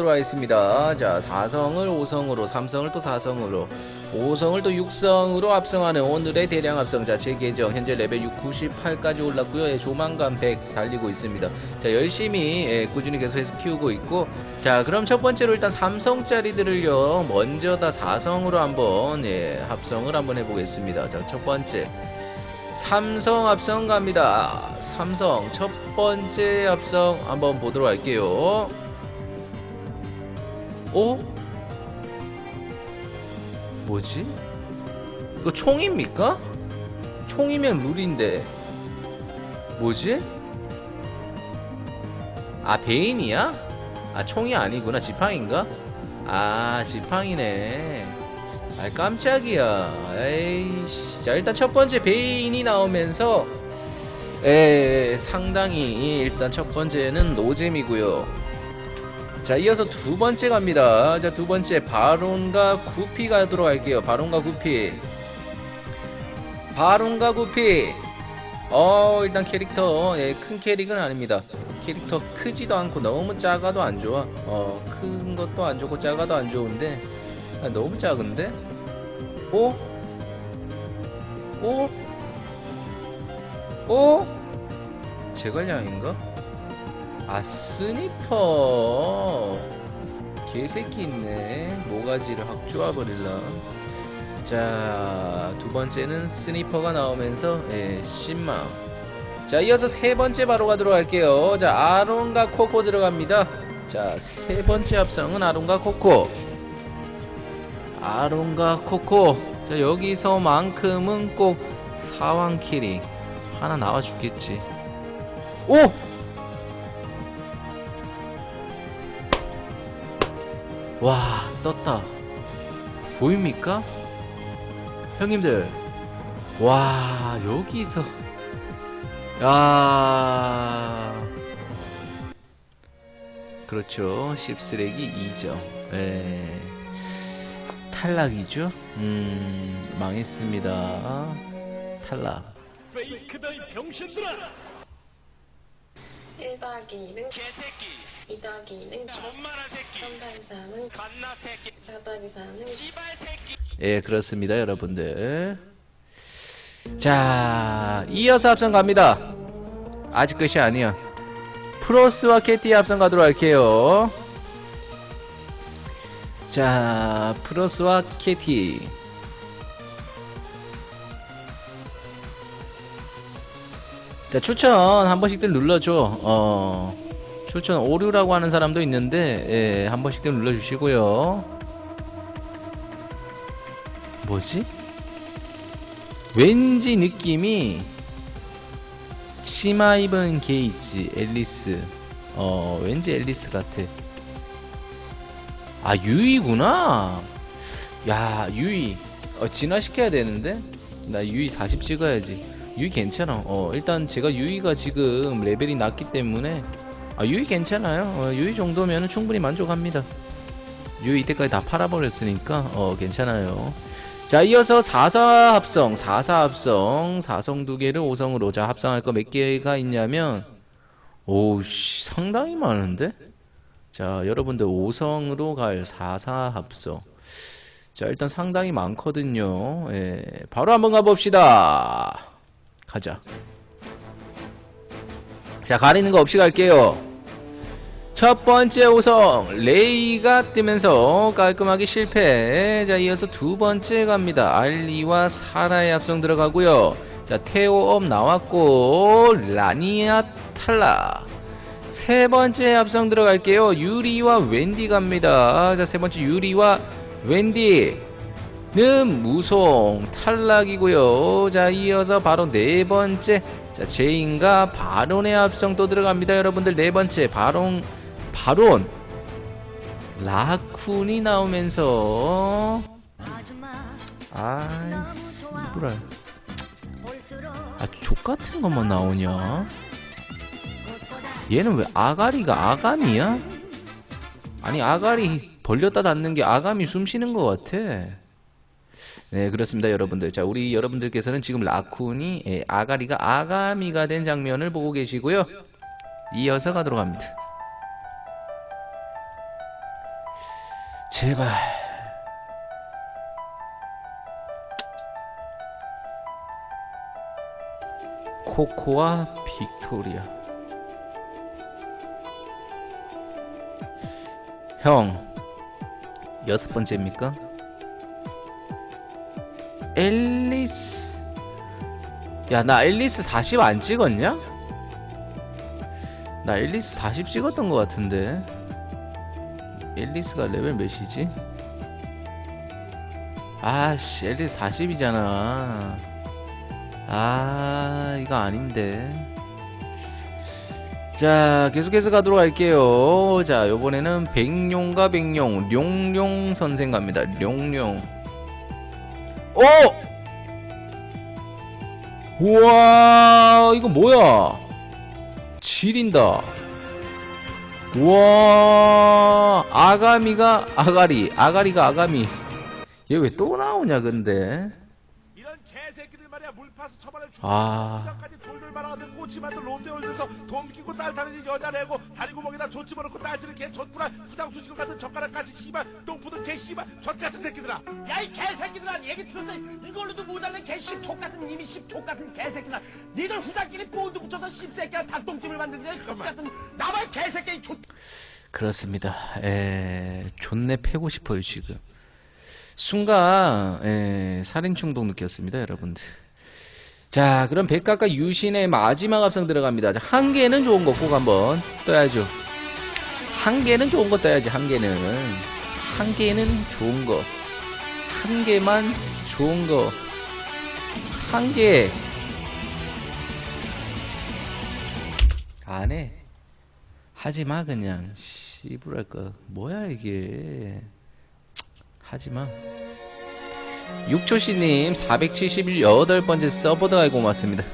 들어와 있습니다. 자, 4성을 5성으로, 3성을 또 4성으로, 5성을 또 6성으로 합성하는 오늘의 대량 합성. 자, 제 계정 현재 레벨 6 98까지 올랐고요. 예, 조만간 100 달리고 있습니다. 자, 열심히 예, 꾸준히 계속해서 키우고 있고, 자, 그럼 첫 번째로 일단 3성짜리들을요, 먼저 다 4성으로 한번 예, 합성을 한번 해보겠습니다. 자, 첫 번째. 삼성 합성 갑니다. 삼성 첫 번째 합성 한번 보도록 할게요. 오? 뭐지? 이거 총입니까? 총이면 룰인데 뭐지? 아 베인이야? 아 총이 아니구나 지팡인가? 아 지팡이네 아 깜짝이야 에이씨 자 일단 첫 번째 베인이 나오면서 에 상당히 일단 첫 번째는 노잼이고요 자 이어서 두 번째 갑니다. 자 두 번째 바론과 구피 가도록 할게요. 바론과 구피. 바론과 구피. 어 일단 캐릭터. 예, 큰 캐릭은 아닙니다. 캐릭터 크지도 않고 너무 작아도 안 좋아. 어 큰 것도 안 좋고 작아도 안 좋은데. 아, 너무 작은데? 오? 오? 오? 제갈량인가? 아 스니퍼. 개새끼 있네. 모가지를 확 쪼아버릴라. 자 두번째는 스니퍼가 나오면서 예, 신망 자 이어서 세 번째 바로 가도록 할게요. 자 아론과 코코 들어갑니다. 자 세 번째 합성은 아론과 코코. 아론과 코코. 자 여기서만큼은 꼭 사왕킬이 하나 나와 주겠지. 오! 와 떴다. 보입니까? 형님들 와 여기서. 야. 그렇죠. 씹쓰레기 2점 예. 탈락이죠? 음 망했습니다. 탈락 페이크다 이 병신들아! 1 더하기 2는 개새끼! 2 더하기 2는 존만한 새끼! 3 더하기 4는 갓나 새끼! 4 더하기 4는 씨발 새끼! 예, 그렇습니다, 여러분들. 자, 이어서 합성 갑니다. 아직 끝이 아니야. 프로스와 캐티 합성 가도록 할게요. 자, 프로스와 캐티. 자, 추천 한 번씩들 눌러줘. 어, 추천 오류라고 하는 사람도 있는데, 예, 한 번씩들 눌러주시고요. 뭐지? 왠지 느낌이 치마 입은 게이지 앨리스 어 왠지 앨리스 같아 아 유이구나 야 유이 어 진화시켜야 되는데 나 유이 40 찍어야지 유이 괜찮아. 어 일단 제가 유이가 지금 레벨이 낮기 때문에 아 유이 괜찮아요. 어, 유이 정도면 충분히 만족합니다. 유이 이때까지 다 팔아버렸으니까 어 괜찮아요. 자 이어서 4사 합성 4사 합성. 4성 두 개를 5성으로. 자 합성할 거 몇 개가 있냐면 오씨 상당히 많은데? 자 여러분들 5성으로 갈 4사 합성. 자 일단 상당히 많거든요. 예, 바로 한번 가봅시다 가자. 자 가리는 거 없이 갈게요. 첫 번째 우성 레이가 뜨면서 깔끔하게 실패. 자 이어서 두 번째 갑니다. 알리와 사라의 합성 들어가고요. 자 테오업 나왔고 라니아 탈락 세 번째 합성 들어갈게요. 유리와 웬디 갑니다. 자 세 번째 유리와 웬디 는 무송 탈락이고요. 자 이어서 바로 네 번째. 자 제인과 바론의 합성 또 들어갑니다 여러분들. 네 번째 바론 바론 라쿤이 나오면서. 아이 씨부랄 아 족 같은 것만 나오냐? 얘는 왜 아가리가 아감이야? 아니 아가리 벌렸다 닫는 게 아감이 숨 쉬는 것 같아 네 그렇습니다 여러분들 자 우리 여러분들께서는 지금 라쿤이 예, 아가리가 아가미가 된 장면을 보고 계시고요 이어서 가도록 합니다 제발. 코코와 빅토리아. 형, 여섯 번째입니까? 앨리스. 야, 나 앨리스 40 안 찍었냐? 나 앨리스 40 찍었던 것 같은데. 앨리스가 레벨 몇이지? 아씨, 앨리스 40이잖아. 아, 이거 아닌데. 자, 계속해서 가도록 할게요. 자, 요번에는 백룡과 백룡, 룡룡 선생 갑니다. 룡룡. 오! 우와, 이거 뭐야? 지린다. 우와, 아가미가 아가리, 아가리가 아가미. 얘 왜 또 나오냐, 근데? 아. 돌돌 말아든 꼬치만들 롬대올려서 돈 끼고 쌀 타는 여자 내고 다리 구멍에다 조 집어넣고 딸지는 개 젖구나 수장수시고 같은 젓가락까지 씨발 똥 푸든 개 씨발 젖같은 새끼들아 야 이 개새끼들아 얘기 들었어 이걸로도 못할래 개씹 족같은 님이 씹 족같은 개새끼들아 니들 후자끼리 본드 붙여서 씹새끼야 닭똥집을 만드는 족같은 나만 개새끼 족 그렇습니다. 에, 존내 패고 싶어요, 지금. 순간, 에, 살인 충동 느꼈습니다, 여러분들. 자, 그럼 백가까 유신의 마지막 합성 들어갑니다. 자, 한 개는 좋은 거 꼭 한번 떠야죠. 한 개는 좋은 거 떠야지, 한 개는. 한 개는 좋은 거. 한 개만 좋은 거. 한 개. 안 해. 하지 마 그냥 씨부랄 거 뭐야 이게 하지 마. 육초씨님 478번째 서버드가 고맙습니다.